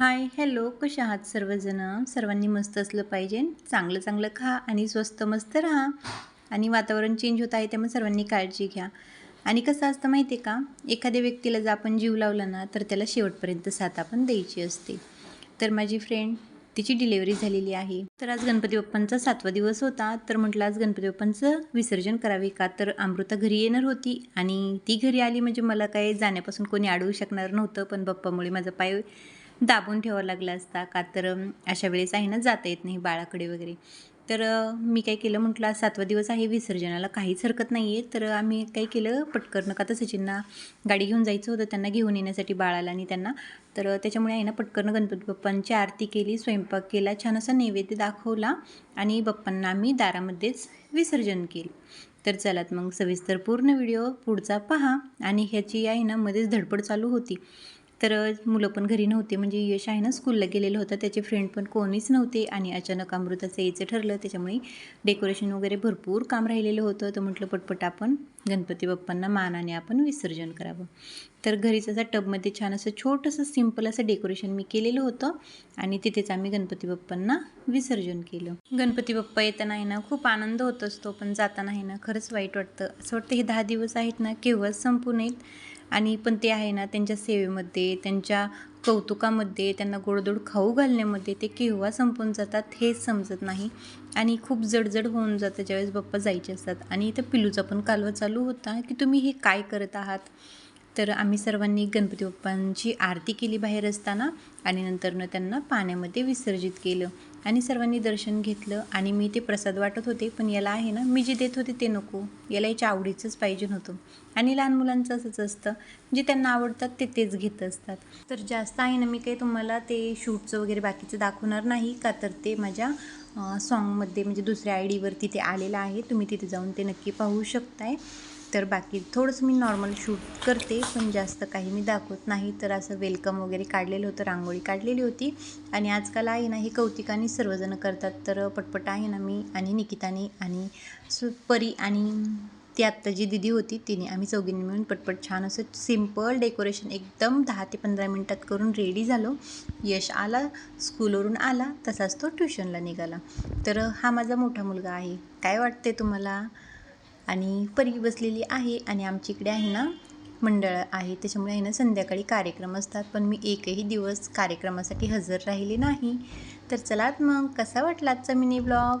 Hi hello कशा आहात सर्वजण? सर्वांनी मस्त असलं पाहिजे. चांगलं चांगलं खा आणि स्वस्त मस्त राहा. आणि वातावरण चेंज होत आहे त्यामुळे सर्वांनी काळजी घ्या. आणि कसं असतं माहिती आहे का? एखाद्या व्यक्तीला जर आपण जीव लावला ना तर त्याला शेवटपर्यंत साथ आपण द्यायची असते. तर माझी फ्रेंड तिची डिलेवरी झालेली आहे. तर आज गणपती बाप्पांचा सातवा दिवस होता. तर म्हटलं आज गणपती बाप्पांचं विसर्जन करावे का? तर अमृता घरी येणार होती. आणि ती घरी आली म्हणजे मला काही जाण्यापासून कोणी अडवू शकणार नव्हतं. पण बाप्पामुळे माझा पाय दाबून ठेवावं लागला असता का तर अशा वेळेस आहे ना जाता येत नाही बाळाकडे वगैरे. तर मी काय केलं म्हटलं आज सातवा दिवस आहे विसर्जनाला काहीच हरकत नाही आहे तर आम्ही काय केलं पटकन का तर सचिनना गाडी घेऊन जायचं होतं त्यांना घेऊन येण्यासाठी बाळाला आणि त्यांना. तर त्याच्यामुळे आहे ना पटकन गणपती बाप्पांची आरती केली स्वयंपाक केला छान असा नैवेद्य दाखवला आणि बाप्पांना आम्ही दारामध्येच विसर्जन केलं. तर चलात मग सविस्तर पूर्ण व्हिडिओ पुढचा पहा आणि ह्याची आहे ना मध्येच धडपड चालू होती. तर मुलं पण घरी नव्हते. म्हणजे यश आहे ना स्कूलला गेलेलं होतं. त्याचे फ्रेंड पण कोणीच नव्हते आणि अचानक अमृताचं यायचं ठरलं. त्याच्यामुळे डेकोरेशन वगैरे भरपूर काम राहिलेलं होतं. तर म्हटलं पटपट आपण गणपती बाप्पांना मानाने आपण विसर्जन करावं. तर घरीच असं टबमध्ये छान असं छोटंसं सिंपल असं डेकोरेशन मी केलेलं होतं आणि तिथेच आम्ही गणपती बाप्पांना विसर्जन केलं. गणपती बाप्पा येताना आहे ना खूप आनंद होत असतो. पण जाताना आहे ना खरंच वाईट वाटतं. असं वाटतं हे दहा दिवस आहेत ना केव्हाच संपून नयेत. आणि पण ते आहे ना त्यांच्या सेवेमध्ये त्यांच्या कौतुकामध्ये त्यांना गोडधोड खाऊ घालण्यामध्ये ते केव्हा संपून जातात हेच समजत नाही. आणि खूप जडजड होऊन जातं ज्यावेळेस बाप्पा जायचे असतात. आणि इथं पिलूचा पण कालवा चालू होता की तुम्ही हे काय करत आहात? तर आम्ही सर्वांनी गणपती बाप्पांची आरती केली बाहेर असताना आणि नंतरनं त्यांना पाण्यामध्ये विसर्जित केलं. आणि सर्वांनी दर्शन घेतलं आणि मी ते प्रसाद वाटत होते पण याला आहे ना मी जे देत होते ते नको. याला याच्या आवडीचंच पाहिजे नव्हतं आणि लहान मुलांचं असंच असतं. जे त्यांना आवडतात ते तेच घेत असतात. तर जास्त आहे ना मी काही तुम्हाला ते शूटचं वगैरे बाकीचं दाखवणार नाही का? तर ते माझ्या सॉन्गमध्ये म्हणजे दुसऱ्या आय डीवरती ते आलेलं आहे. तुम्ही तिथे जाऊन ते नक्की पाहू शकताय. तर बाकी थोडंसं मी नॉर्मल शूट करते पण जास्त काही मी दाखवत नाही. तर असं वेलकम वगैरे काढलेलं होतं रांगोळी काढलेली होती. आणि आजकाल आहे ना हे कौतिकाने सर्वजण करतात. तर पटपट आहे ना मी आणि निकिताने आणि सु परी आणि ती आत्ता जी दिदी होती तिने आम्ही चौघींनी मिळून पटपट छान असं सिंपल डेकोरेशन एकदम दहा ते पंधरा मिनटात करून रेडी झालो. यश आला स्कूलवरून आला तसाच तो ट्युशनला निघाला. तर हा माझा मोठा मुलगा आहे. काय वाटते तुम्हाला? आणि परी बसलेली आहे आणि आमच्या इकडे आहे ना मंडळ आहे. त्याच्यामुळे आहे ना संध्याकाळी कार्यक्रम असतात. पण मी एकही दिवस कार्यक्रमासाठी हजर राहिले नाही. तर चलात मग कसा वाटला आजचा मिनी ब्लॉग?